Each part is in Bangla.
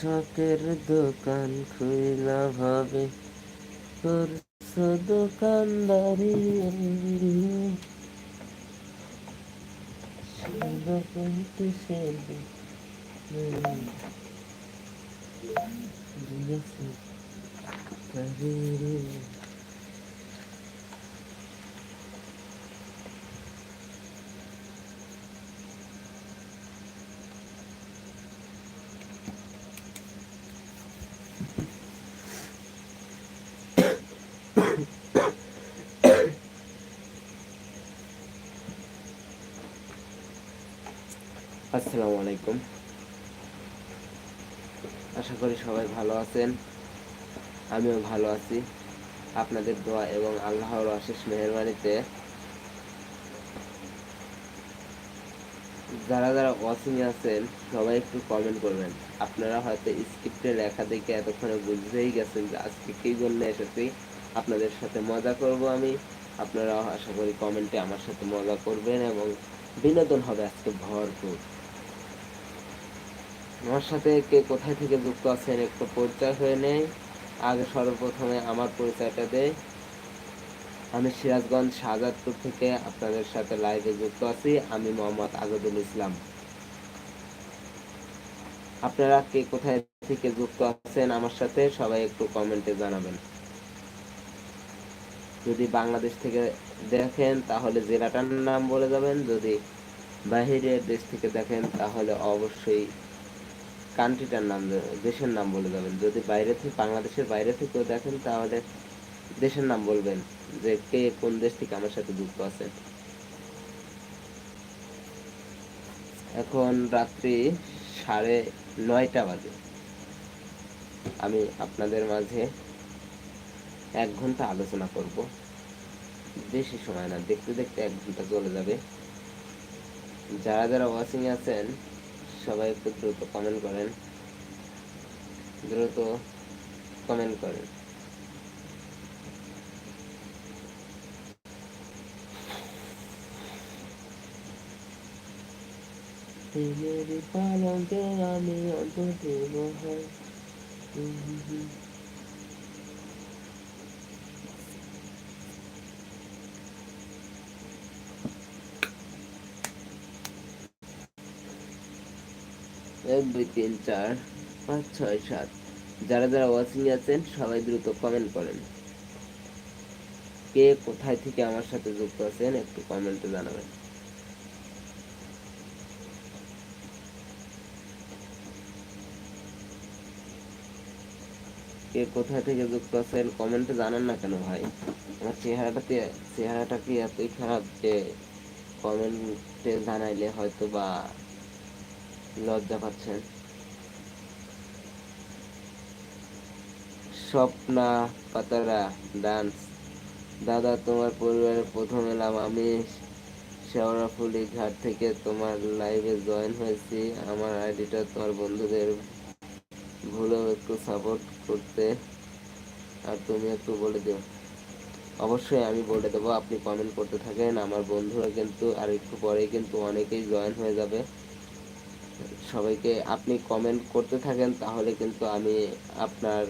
শখের দোকান খুইলা ভাবে। করছ দোকানদারি শুধু কইতে আসসালামু আলাইকুম। আশা করি সবাই ভালো আছেন। আমিও ভালো আছি। আপনাদের দোয়া এবং আল্লাহর অশেষ মেহরবানিতে যারা যারা ওয়াচিং আছেন, সবাই একটু কমেন্ট করবেন। আপনারা হয়তো স্ক্রিপ্টে লেখা দেখে এতক্ষণে বুঝতেই গেছেন যে আজকে কী জন্য এসেছি। আপনাদের সাথে মজা করব আমি। আপনারা আশা করি কমেন্টে আমার সাথে মজা করবেন এবং বিনোদন হবে আজকে ভরপুর। আমার সাথে কে কোথায় থেকে যুক্ত আছেন একটু পরিচয় হয়ে নেই। আগে সর্বপ্রথমে আমার পরিচয়টা দেয় আমি সিরাজগঞ্জ শাহজাদপুর থেকে আপনাদের সাথে লাইভে যুক্ত আছি। আমি মোহাম্মদ আজাদুল ইসলাম। আপনারা কে কোথায় থেকে যুক্ত আছেন আমার সাথে সবাই একটু কমেন্টে জানাবেন। যদি বাংলাদেশ থেকে দেখেন তাহলে জেলাটার নাম বলে যাবেন। যদি বাহিরের দেশ থেকে দেখেন তাহলে অবশ্যই কান্ট্রিটার নাম দেশের নাম বলে যাবেন। যদি বাইরে থেকে, বাংলাদেশের বাইরে থেকেও দেখেন, তাহলে দেশের নাম বলবেন যে, কে কোন দেশ থেকে আমার সাথে যুক্ত আছে। এখন রাত্রি সাড়ে নয়টা বাজে। আমি আপনাদের মাঝে এক ঘণ্টা আলোচনা করব। বেশি সময় না, দেখতে দেখতে এক ঘণ্টা চলে যাবে। যারা যারা ওয়াচিং আছেন সবাই একটু দ্রুত কমেন্ট করেন। দ্রুত কমেন্ট করেন। প্রেমের পালকে আমি অন্তত হয় এক, দুই, তিন, চার, পাঁচ, ছয়, সাত। যারা যারা ওয়াচিং আছেন, সবাই দ্রুত কমেন্ট করেন। কে কোথায় থেকে আমার সাথে যুক্ত আছেন, একটু কমেন্টে জানাবেন। কে কোথায় থেকে যুক্ত আছেন কমেন্টে জানান না কেন ভাই? আমার চেহারাটাতে চেহারাটা কি এতই খারাপ যে কমেন্টে জানাইলে হয়তো বা লজ্জা পাচ্ছেন স্বপ্না, পাতারা, ডান্স। দাদা, তোমার পরিবারের প্রথম এলাম। আমি শেওড়াফুলি ঘাট থেকে তোমার লাইভে জয়েন হয়েছি। আমার আইডিটা তোমার বন্ধুদের ভুলেও একটু সাপোর্ট করতে। আর তুমি একটু বলে দিও। অবশ্যই আমি বলে দেবো, আপনি কমেন্ট করতে থাকেন। আমার বন্ধুরা কিন্তু, আর একটু পরেই কিন্তু অনেকেই জয়েন হয়ে যাবে। সবাইকে আপনি কমেন্ট করতে থাকেন, তাহলে কিন্তু আমি আপনার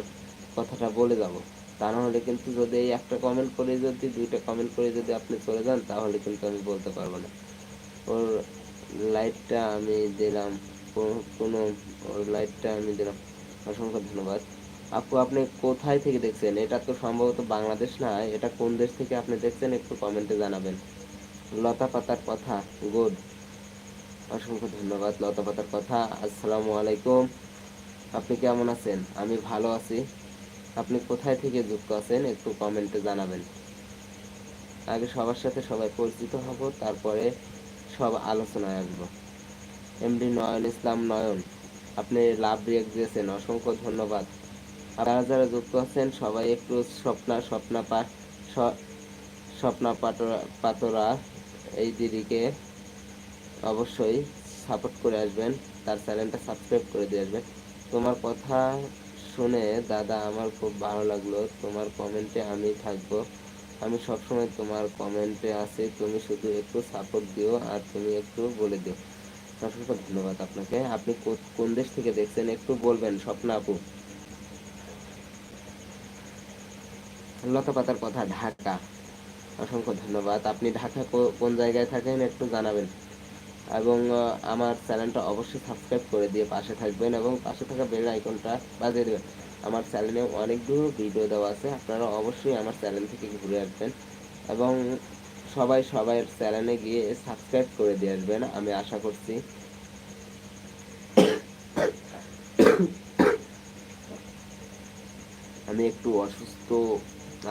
কথাটা বলে যাব। তা না হলে কিন্তু যদি এই একটা কমেন্ট করে যদি, দুইটা কমেন্ট করে যদি আপনি চলে যান, তাহলে কিন্তু আমি বলতে পারব না। ওর লাইটটা আমি দিলাম কোনো, ওর লাইটটা আমি দিলাম। অসংখ্য ধন্যবাদ। আপু, আপনি কোথায় থেকে দেখছেন? এটা তো সম্ভবত বাংলাদেশ না, এটা কোন দেশ থেকে আপনি দেখছেন? একটু কমেন্টে জানাবেন। লতা পাতার কথা গুড অসংখ্য ধন্যবাদ লতা পাতার কথা। আসসালামু আলাইকুম। আপনি কেমন আছেন? আমি ভালো আছি। আপনি কোথায় থেকে যুক্ত আছেন একটু কমেন্টে জানাবেন। আগে সবার সাথে সবাই পরিচিত হব, তারপরে সব আলোচনায় আসব। এমডি নয়ন ইসলাম নয়ন, আপনি লাভ রিয়েক্ট দিয়েছেন, অসংখ্য ধন্যবাদ। আপনারা যারা যুক্ত আছেন, সবাই একটু স্বপ্না স্বপ্না পাঠ স্বপ্না পাতরা এই দিদিকে অবশ্যই সাপোর্ট করে আসবেন, তার চ্যানেলটা সাবস্ক্রাইব করে দিয়ে আসবেন। তোমার কথা শুনে, দাদা, আমার খুব ভালো লাগল। তোমার কমেন্টে আমি থাকব। আমি সবসময় তোমার কমেন্টে আছি। তুমি শুধু একটু সাপোর্ট দিও আর তুমি একটু বলে দিও। অসংখ্য ধন্যবাদ আপনাকে। আপনি কোন দেশ থেকে দেখছেন একটু বলবেন, স্বপ্না আপু। লতা পাতার কথা, ঢাকা। অসংখ্য ধন্যবাদ। আপনি ঢাকা কোন জায়গায় থাকেন একটু জানাবেন। এবং আমার চ্যানেলটা অবশ্যই সাবস্ক্রাইব করে দিয়ে পাশে থাকবেন এবং পাশে থাকা বেল আইকনটা বাজিয়ে দেবেন। আমার চ্যানেলে অনেকগুলো ভিডিও দেওয়া আছে, আপনারা অবশ্যই আমার চ্যানেল থেকে ঘুরে আসবেন এবং সবাই সবাই চ্যানেলে গিয়ে সাবস্ক্রাইব করে দিয়ে আসবেন, আমি আশা করছি। আমি একটু অসুস্থ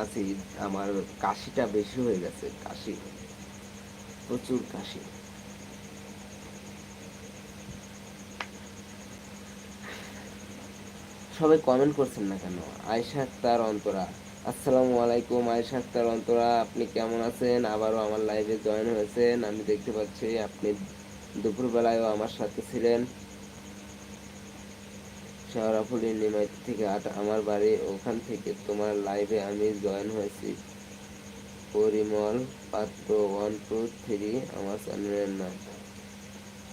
আছি, আমার কাশিটা বেশি হয়ে গেছে, কাশি, প্রচুর কাশি। সবাই কমেন্ট করছেন না কেন? আয়সা আক্তার অন্তরা। আসসালামু আলাইকুম আয়সা আক্তার অন্তরা। আপনি কেমন আছেন? আবারও আমার লাইভে জয়েন হয়েছেন। আমি দেখতে পাচ্ছি আপনি দুপুরবেলায়ও আমার সাথে ছিলেন। শেওড়াফুলি নিমাইত থেকে আট, আমার বাড়ি ওখান থেকে তোমার লাইভে আমি জয়েন হয়েছি। পরিমল পাত্র ওয়ান টু থ্রি আমার চ্যানেলের নাম।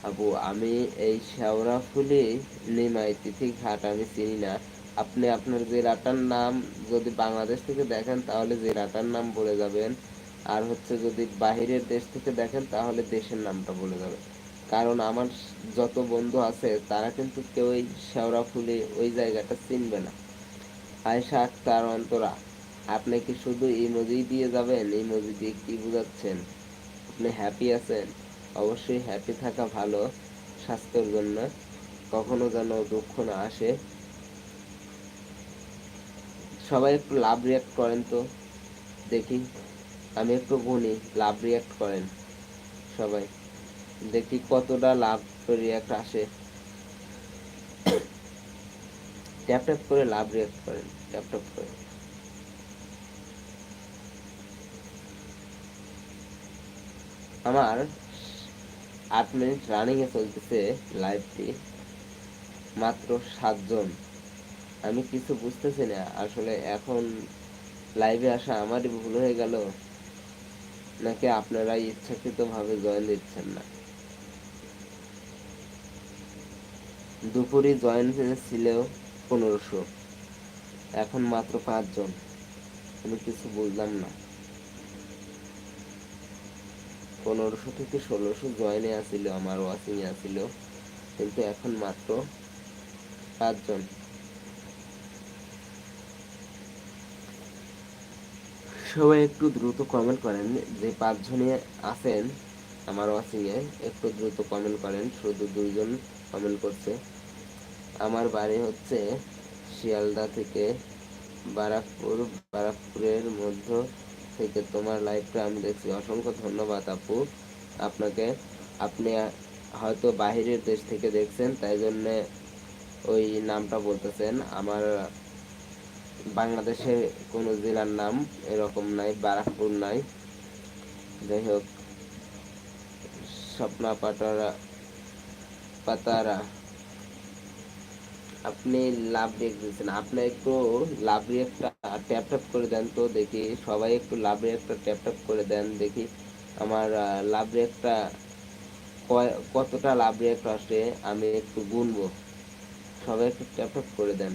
আপু আমি এই শেওড়াফুলি নিমাই তিথি ঘাট, আমি চিনি না। আপনি আপনার জেলাটার নাম যদি বাংলাদেশ থেকে দেখেন, তাহলে জেলাটার নাম বলে যাবেন। আর হচ্ছে যদি বাহিরের দেশ থেকে দেখেন, তাহলে দেশের নামটা বলে যাবেন। কারণ আমার যত বন্ধু আছে, তারা কিন্তু কেউ ওই শেওড়া ফুলে ওই জায়গাটা চিনবে না। আয়সা আক্তার অন্তরা, আপনি কি শুধু ইমোজি দিয়ে যাবেন? ইমোজি দিয়ে কি বুঝাচ্ছেন? আপনি হ্যাপি আছেন? অবশ্যই হ্যাপি থাকা ভালো, স্বাস্থ্যের জন্য। কখনো যেন দুঃখ না আসে। সবাই একটু লাভ রিয়াক্ট করেন তো। দেখি, আমি একটু গুনি লাভ রিয়াক্ট করেন সবাই। দেখি কতটা লাভ রিয়াক্ট আসে। ট্যাপ ট্যাপ করে লাভ রিয়াক্ট করেন ট্যাপ ট্যাপ করে। আমার আট মিনিট রানিং এ চলতেছে লাইভটি মাত্র সাতজন। আমি কিছু বুঝতেছি না, আসলে এখন লাইভে আসা আমারই ভুল হয়ে গেল, নাকি আপনারা ইচ্ছাকৃত ভাবে জয়েন দিচ্ছেন না? দুপুরে জয়েন ছিল পনেরোশো। এখন মাত্র পাঁচজন। আমি কিছু বুঝলাম না। পনেরোশো থেকে ষোলোশো জয়েনে আসিল, আমার ওয়াচিং আসিল। কিন্তু এখন মাত্র পাঁচজন। সবাই একটু দ্রুত কমেন্ট করেন যে পাঁচজনে আছেন আমার ওয়াচিংয়ে একটু দ্রুত কমেন্ট করেন, শুধু দুইজন কমেন্ট করছে। আমার বাড়ি হচ্ছে শিয়ালদা থেকে বারাকপুর, বারাকপুরের মধ্য থেকে তোমার লাইভটা আমি দেখছি। অসংখ্য ধন্যবাদ আপু। আপনাকে, আপনি হয়তো বাহিরের দেশ থেকে দেখছেন, তাই জন্যে ওই নামটা বলতেছেন। আমার বাংলাদেশে কোনো জেলার নাম এরকম নাই, বারাকপুর নাই। যাই হোক, স্বপ্না পাটারা পাতারা আপনি লাভ রেক দিচ্ছেন আপনি একটু লাভ রেকটা ট্যাপ ট্যাপ করে দেন তো দেখি। সবাই একটু লাভ রেকটা ট্যাপ ট্যাপ করে দেন দেখি। আমার লাভ রেকটা কতটা লাভ রেক আসে, আমি একটু গুনবো। সবাই একটু ট্যাপ ট্যাপ করে দেন।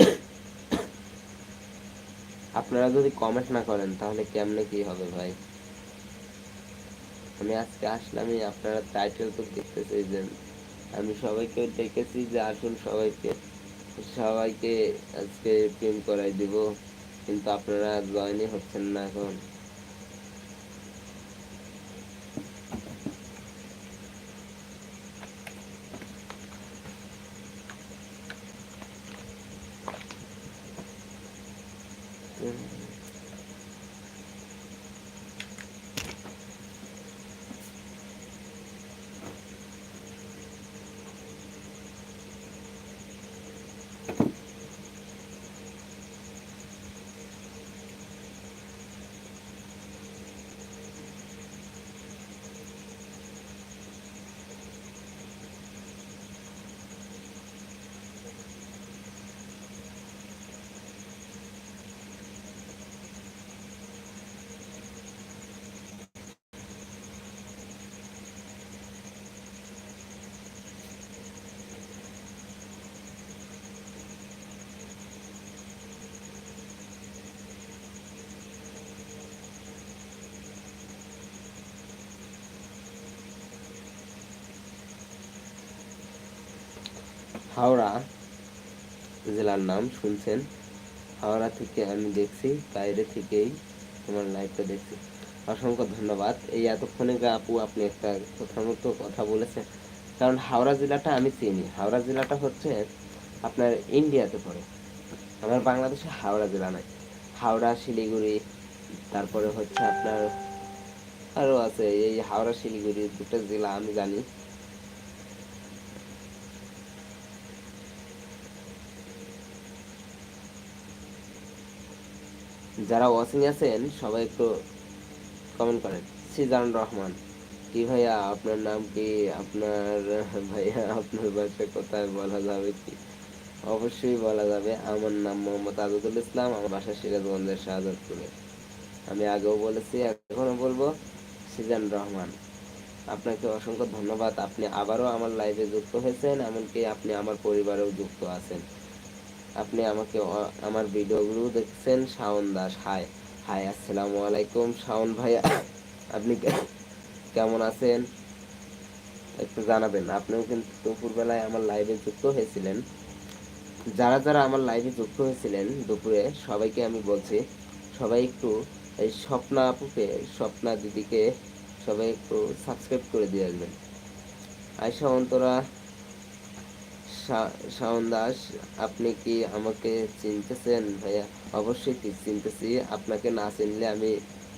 আপনারা যদি কমেন্ট না করেন, তাহলে কেমনে কি হবে ভাই? আমি আজকে আসলামই আপনারা টাইটেল তো দেখতে যে আমি সবাইকে দেখেছি যে আসুন সবাইকে। সবাইকে আজকে প্রেম করাই দিব, কিন্তু আপনারা জয়নি হচ্ছেন না এখন। হাওড়া জেলার নাম শুনছেন। হাওড়া থেকে আমি দেখছি, বাইরে থেকেই তোমার লাইভটা দেখছি। অসংখ্য ধন্যবাদ। এই এতক্ষণে আপু আপনি একটা কথার মতো কথা বলেছেন। কারণ হাওড়া জেলাটা আমি চিনি। হাওড়া জেলাটা হচ্ছে আপনার ইন্ডিয়াতে পড়ে। আমার বাংলাদেশে হাওড়া জেলা নাই। হাওড়া, শিলিগুড়ি, তারপরে হচ্ছে আপনার আরও আছে। এই হাওড়া, শিলিগুড়ি দুটো জেলা আমি জানি। যারা ওয়াচিং আছেন সবাই একটু কমেন্ট করেন। সিজান রহমান, কি ভাইয়া আপনার নাম কি? আপনার ভাইয়া, আপনার বাসা কোথায় বলা যাবে কি? অবশ্যই বলা যাবে। আমার নাম মোহাম্মদ আজাদুল ইসলাম, আমার বাসা সিরাজগঞ্জের শাহজাদপুরে। আমি আগেও বলেছি এখনও বলব সিজান রহমান, আপনাকে অসংখ্য ধন্যবাদ। আপনি আবারও আমার লাইভে যুক্ত হয়েছেন, এমনকি আপনি আমার পরিবারেও যুক্ত আছেন। আপনি আমাকে আমার ভিডিওগুলো দেখছেন, শাওন দাস, হাই হাই, আসসালামু আলাইকুম, শাওন ভাইয়া, আপনি কেমন আছেন? একটু জানাবেন, আপনিও কিন্তু দুপুরবেলায় আমার লাইভে যুক্ত হয়েছিলেন। যারা যারা আমার লাইভে যুক্ত হয়েছিলেন দুপুরে, সবাইকে আমি বলছি, সবাই একটু এই স্বপ্না আপুকে, স্বপ্না দিদিকে সবাই একটু সাবস্ক্রাইব করে দিয়ে আসবেন। আয়সা অন্তরা শাওন আপনি কি আমাকে চিনতেছেন? ভাইয়া, অবশ্যই চিনতেছি। আপনাকে না চিনলে আমি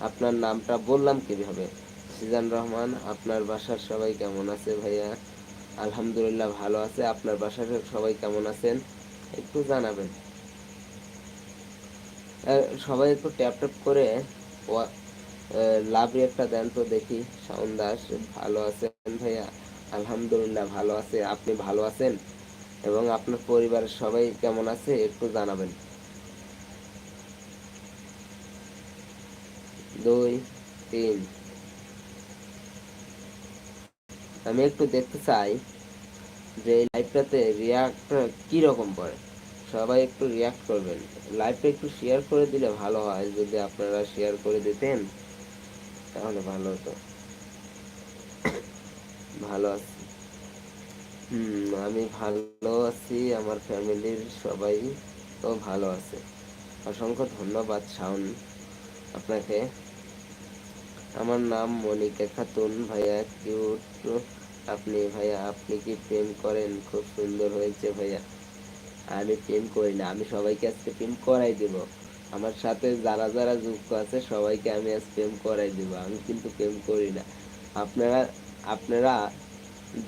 আপনার নামটা বললাম কীভাবে? সিজান রহমান, আপনার বাসার সবাই কেমন আছে ভাইয়া? আলহামদুলিল্লাহ ভালো আছে। আপনার বাসার সবাই কেমন আছেন? একটু জানাবেন। সবাই একটু ট্যাপ ট্যাপ করে লাভ একটা দেন তো দেখি। শাওন দাস, ভালো আছেন ভাইয়া? আলহামদুলিল্লাহ ভালো আছে। আপনি ভালো আছেন? এবং আপনার পরিবারের সবাই কেমন আছে একটু জানাবেন। দুই, তিন। আমি একটু দেখতে চাই যে এই লাইভটাতে রিয়াক্ট কি রকম পড়ে। সবাই একটু রিয়াক্ট করবেন। লাইভটা একটু শেয়ার করে দিলে ভালো হয়। যদি আপনারা শেয়ার করে দিতেন, তাহলে ভালো হতো। ভালো আছে। আমি ভালো আছি, আমার ফ্যামিলির সবাই তো ভালো আছে। অসংখ্য ধন্যবাদ, শাওন, আপনাকে। আমার নাম মনিকা খাতুন, ভাইয়া কিউট আপনি, ভাইয়া, আপনি কি প্রেম করেন? খুব সুন্দর হয়েছে, ভাইয়া। আমি প্রেম করি না, আমি সবাইকে আজকে প্রেম করাই দেব। আমার সাথে যারা যারা যুক্ত আছে, সবাইকে আমি আজ প্রেম করাই দেব। আমি কিন্তু প্রেম করি না। আপনারা আপনারা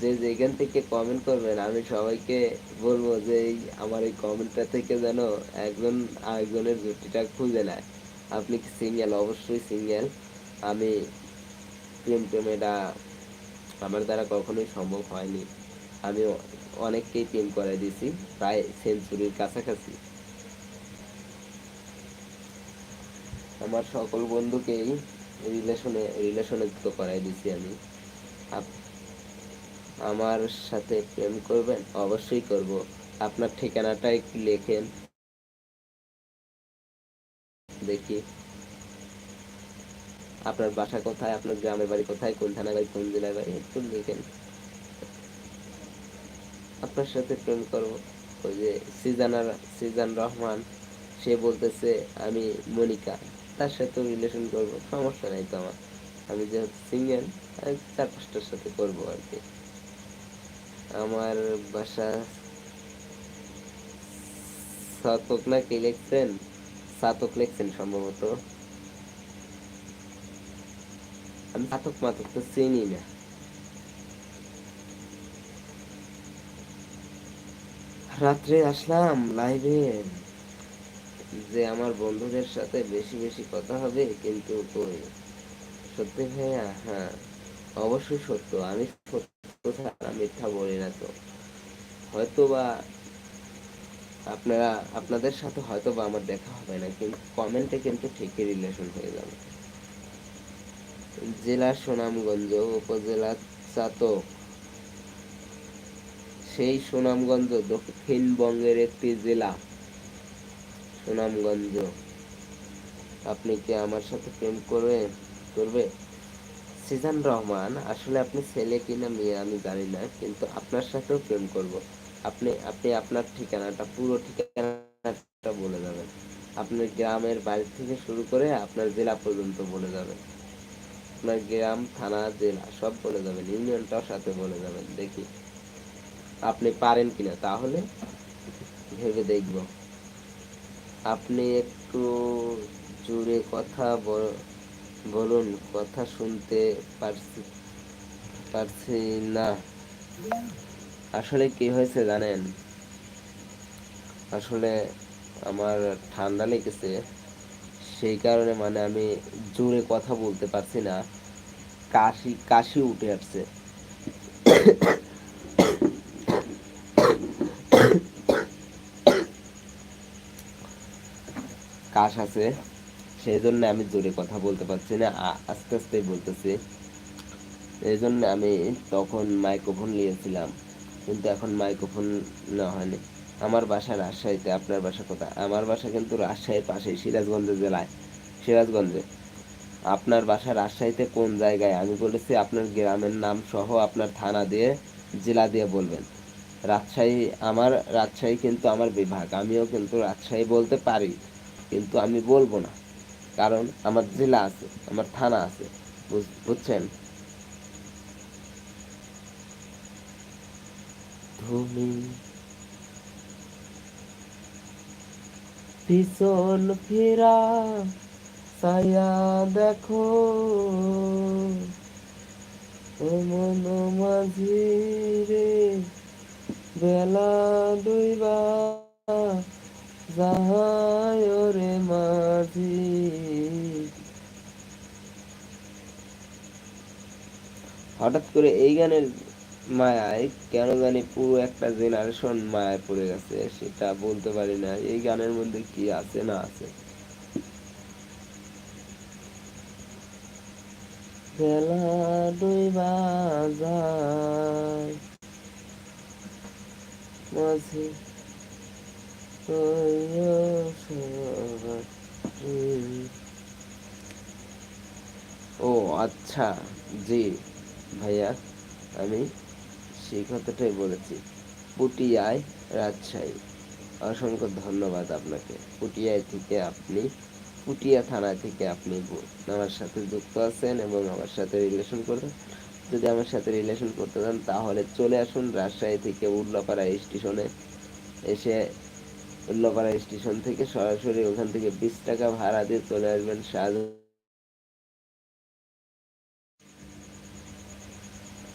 যে যেখান থেকে কমেন্ট করবেন, আমি সবাইকে বলব যে আমার এই কমেন্টটা থেকে যেন একজন আরেকজনের জুটিটা খুঁজে নেয়। আপনি কি সিঙ্গেল অবশ্যই সিঙ্গেল আমি প্রেম প্রেম এটা আমার দ্বারা কখনোই সম্ভব হয়নি। আমি অনেককেই প্রেম করে দিয়েছি, প্রায় সেঞ্চুরির কাছাকাছি। আমার সকল বন্ধুকেই রিলেশনে রিলেশনে যুক্ত করাই দিছি আমি। আমার সাথে প্রেম করবেন? অবশ্যই করব। আপনার ঠিকানাটা একটু লেখেন। দেখি। আপনার বাসা কোথায়? আপনার গ্রামের বাড়ি কোথায়? কোন থানা বাড়ি? কোন জেলার বাড়ি? একটু লিখেন। আপনার সাথে প্রেম করব। ওই যে সিজানার, সিজান রহমান, সে বলতেছে, আমি মনিকা। তার সাথে রিলেশন করব। সমস্যা নাই তো আমার। আমি যেহেতু সিঙ্গেল আমি চার পাঁচটার সাথে করব আর কি। আমার বাসা সাতক না কি লিখছেন সাতক লিখছেন সম্ভবত। আমি সাতক মাতক তো চিনি না। রাত্রে আসলাম লাইভে যে আমার বন্ধুদের সাথে বেশি বেশি কথা হবে, কিন্তু সত্যি ভাইয়া? হ্যাঁ অবশ্যই সত্য। আমি সত্য ছাড়া মিথ্যা বলি না তো। হয়তো বা আপনারা, আপনাদের সাথে হয়তো বা আমার দেখা হবে না, কিন্তু কমেন্টে কিন্তু ঠিকই রিলেশন হয়ে যাবে। জেলা সুনামগঞ্জ উপজেলা চাতক। সেই সুনামগঞ্জ দক্ষিণবঙ্গের একটি জেলা। সুনামগঞ্জ। আপনি কি আমার সাথে প্রেম করবে করবে? সিজান রহমান, আসলে আপনি ছেলে কিনা মেয়ে আমি জানি না, কিন্তু আপনার সাথেও প্রেম করব। আপনি আপনি আপনার ঠিকানাটা, পুরো ঠিকানাটা বলে যাবেন। আপনার গ্রামের বাড়ি থেকে শুরু করে আপনার জেলা পর্যন্ত বলে যাবেন। আপনার গ্রাম, থানা, জেলা সব বলে যাবেন, ইউনিয়নটাও সাথে বলে যাবেন, দেখি। আপনি পারেন কিনা, তাহলে ভেবে দেখব। আপনি একটু জোরে কথা বল- বলুন, কথা শুনতে পারছি পারছি না। আসলে কি হয়েছে জানেন? আসলে আমার ঠান্ডা লেগেছে, সেই কারণে মানে আমি জোরে কথা বলতে পারছি না। কাশি কাশি উঠে আসছে। কাশ আছে। সেই জন্য আমি জোরে কথা বলতে পারছি না আস্তে আস্তে বলতেছি। এই জন্য আমি তখন মাইক্রোফোন নিয়েছিলাম, কিন্তু এখন মাইক্রোফোন না হয়নি। আমার বাসা রাজশাহীতে, আপনার বাসা কোথায়? আমার বাসা কিন্তু রাজশাহীর পাশে সিরাজগঞ্জ জেলায়। সিরাজগঞ্জে। আপনার বাসা রাজশাহীতে কোন জায়গায়? আমি বলেছি আপনার গ্রামের নাম সহ আপনার থানা দিয়ে, জেলা দিয়ে বলবেন। রাজশাহী, আমার রাজশাহী কিন্তু আমার বিভাগ। আমিও কিন্তু রাজশাহী বলতে পারি, কিন্তু আমি বলব না। কারণ আমার জেলা আছে, আমার থানা আছে বুঝছেন? তুমি পিছন ফিরা, ছায়া দেখো। মন মাঝি রে, বেলা দুইবা যাহায় রে মাঝি। হঠাৎ করে এই গানের মায়ায় কেন জানি পুরো একটা জেনারেশন মায়ায় পড়ে গেছে, সেটা বলতে পারি না। এই গানের মধ্যে কি আছে না আছে? ও আচ্ছা জি। ভাইয়া, আমি সেই কথাটাই বলেছি। পুটিয়ায় রাজশাহী। অসংখ্য ধন্যবাদ আপনাকে। পুটিয়ায় থেকে আপনি, পুটিয়া থানা থেকে আপনি আমার সাথে যুক্ত আছেন এবং আমার সাথে রিলেশন করতেন যদি আমার সাথে রিলেশন করতে চান, তাহলে চলে আসুন রাজশাহী থেকে উল্লাপাড়া স্টেশনে। এসে উল্লাপাড়া স্টেশন থেকে সরাসরি ওখান থেকে বিশ টাকা ভাড়া দিয়ে চলে আসবেন শাহজাহান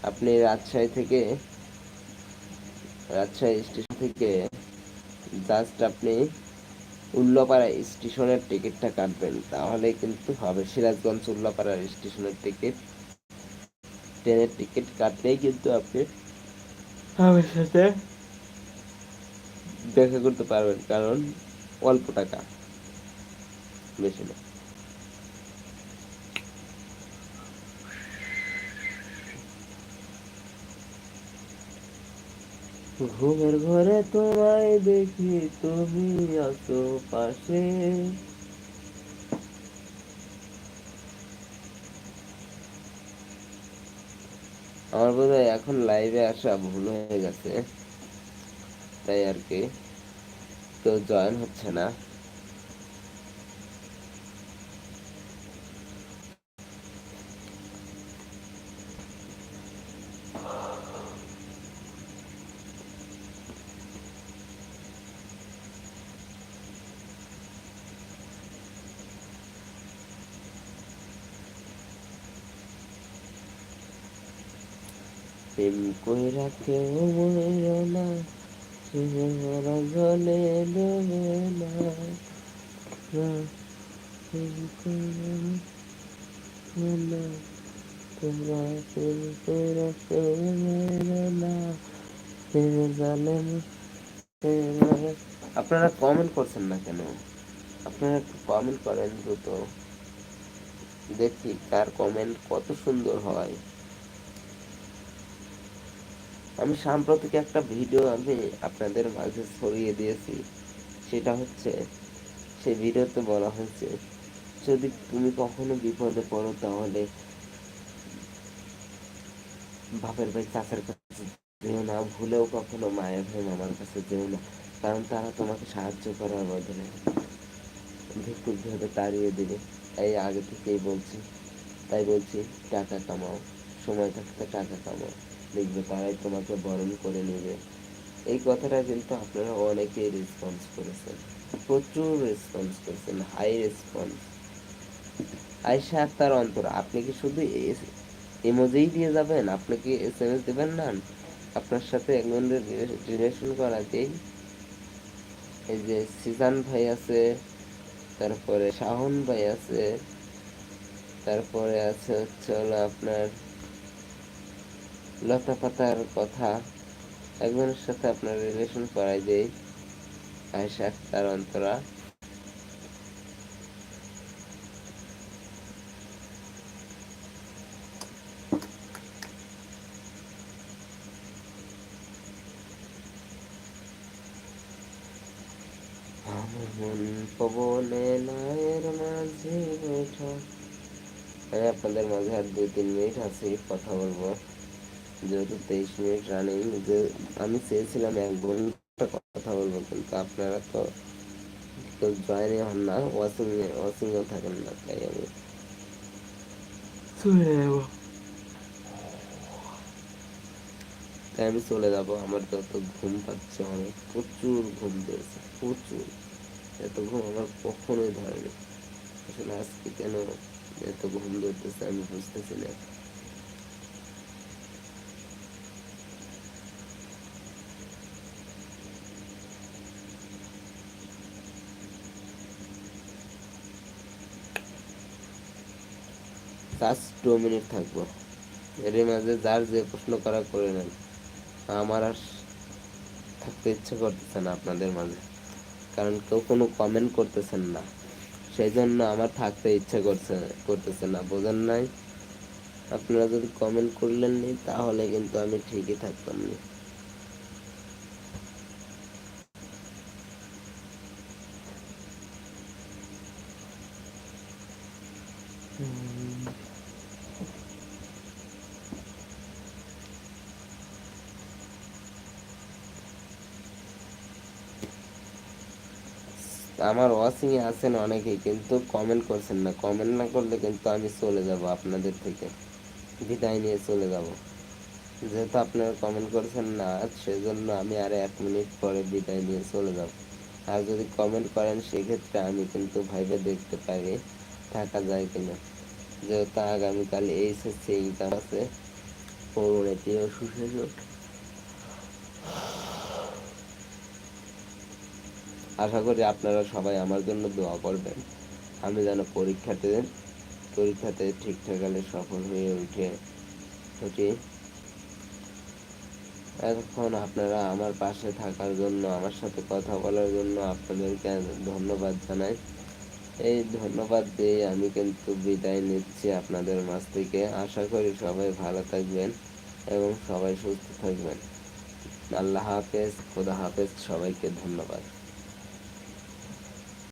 আপনি রাজশাহী থেকে রাজশাহী স্টেশন থেকে জাস্ট আপনি উল্লাপাড়া স্টেশনের টিকিটটা কাটবেন। তাহলে কিন্তু হবে সিরাজগঞ্জ উল্লাপাড়া স্টেশনের টিকিট। ট্রেনের টিকিট কাটলেই কিন্তু আপনি আমার সাথে দেখা করতে পারবেন কারণ অল্প টাকা। বেশি না। ঘুমের ঘরে তোমায় দেখি তুমি আছো পাশে। আমার বোধ এখন লাইভে আসা ভুল হয়ে গেছে। তাই আর কি। তো জয়েন হচ্ছে না। প্রেম কইরা কেউ মরে না চেহারা জলে ডোবে না। প্রেম কইরা মরে না তোরা প্রেম কইরা কেউ মরে না। প্রেম জালে মরে। আপনারা কমেন্ট করছেন না কেন? আপনারা একটু কমেন্ট করেন দ্রুত। দেখি কার কমেন্ট কত সুন্দর হয়। আমি সাম্প্রতিক একটা ভিডিও আমি আপনাদের মাঝে ছড়িয়ে দিয়েছি। সেটা হচ্ছে সেই ভিডিওতে বলা হয়েছে, যদি তুমি কখনো বিপদে পড়ো তাহলে বাপের ভাই চাচার কাছে যেও না, ভুলেও কখনো মায়ের ভাই মামার কাছে যেও না, কারণ তারা তোমাকে সাহায্য করার বদলে ভিক্ষুক ভেবে তাড়িয়ে দেবে। এই আগে থেকেই বলছি, তাই বলছি, টাকা কামাও, সময় থাকতে টাকা কামাও। দেখবে, তারাই তোমাকে বরণ করে নেবে। এই কথাটা কিন্তু আপনারা অনেকেই রেসপন্স করেছেন। প্রচুর রেসপন্স করেছেন হাই রেসপন্স আয়সা আক্তার অন্তর, আপনি কি শুধু ইমোজেই দিয়ে যাবেন? আপনি কি এস এম এস দেবেন না? আপনার সাথে একজনের রিলেশন করা করাতেই এই যে সিজান ভাই আছে, তারপরে শাহন ভাই আছে, তারপরে আছে হচ্ছে হলো আপনার লতা পাতার কথা একজনের সাথে আপনার রিলেশন করাই দেই আয়সা তার অন্তরা। মাঝে আপনাদের মাঝে আর দুই তিন মিনিট আছি, কথা বলব। যেহেতু তেইশ মিনিট রানিং যে আমি চেয়েছিলাম এক ঘণ্টা কথা বলব কিন্তু আপনারা তো কেউ জয়েনই হন না থাকেন না তাই আমি চলে যাব। তাই আমি চলে যাব আমার যত ঘুম পাচ্ছে অনেক প্রচুর ঘুম পেয়েছে প্রচুর। এত ঘুম আমার কখনোই ধরেনি। আসলে আজকে কেন এত ঘুম ধরতেছে আমি বুঝতেছি না। জাস্ট টু মিনিট থাকব। এর মাঝে যার যে প্রশ্ন করা করে নেন, আমার আর থাকতে ইচ্ছে করতেছে না আপনাদের মাঝে। কারণ কেউ কোনো কমেন্ট করতেছেন না। সেই জন্য আমার থাকতে ইচ্ছে করছে, করতেছে না। বোঝেন নাই? আপনারা যদি কমেন্ট করলেন নি, তাহলে কিন্তু আমি ঠিকই থাকতাম না। আমার ওয়াচিং এ আছেন অনেকেই, কিন্তু কমেন্ট করছেন না। কমেন্ট না করলে কিন্তু আমি চলে যাব আপনাদের থেকে। বিদায় নিয়ে চলে যাব। যেহেতু আপনারা কমেন্ট করছেন না, সেজন্য আমি আর এক মিনিট পরে বিদায় নিয়ে চলে যাব। আর যদি কমেন্ট করেন, সেক্ষেত্রে আমি কিন্তু ভাইবে দেখতে পারি, থাকা যায় কিনা। যেহেতু আগামীকাল এইচএসসি এক্সাম আছে পরিণতিও সুসংবাদ আশা করি আপনারা সবাই আমার জন্য দোয়া করবেন। আমি যেন পরীক্ষাতে পরীক্ষাতে ঠিকঠাকালে সফল হয়ে উঠে উঠি এখন আপনারা আমার পাশে থাকার জন্য, আমার সাথে কথা বলার জন্য আপনাদেরকে ধন্যবাদ জানাই। এই ধন্যবাদ দিয়ে আমি কিন্তু বিদায় নিচ্ছি আপনাদের মাঝ থেকে। আশা করি সবাই ভালো থাকবেন এবং সবাই সুস্থ থাকবেন। আল্লাহ হাফেজ, খোদা হাফেজ, সবাইকে ধন্যবাদ।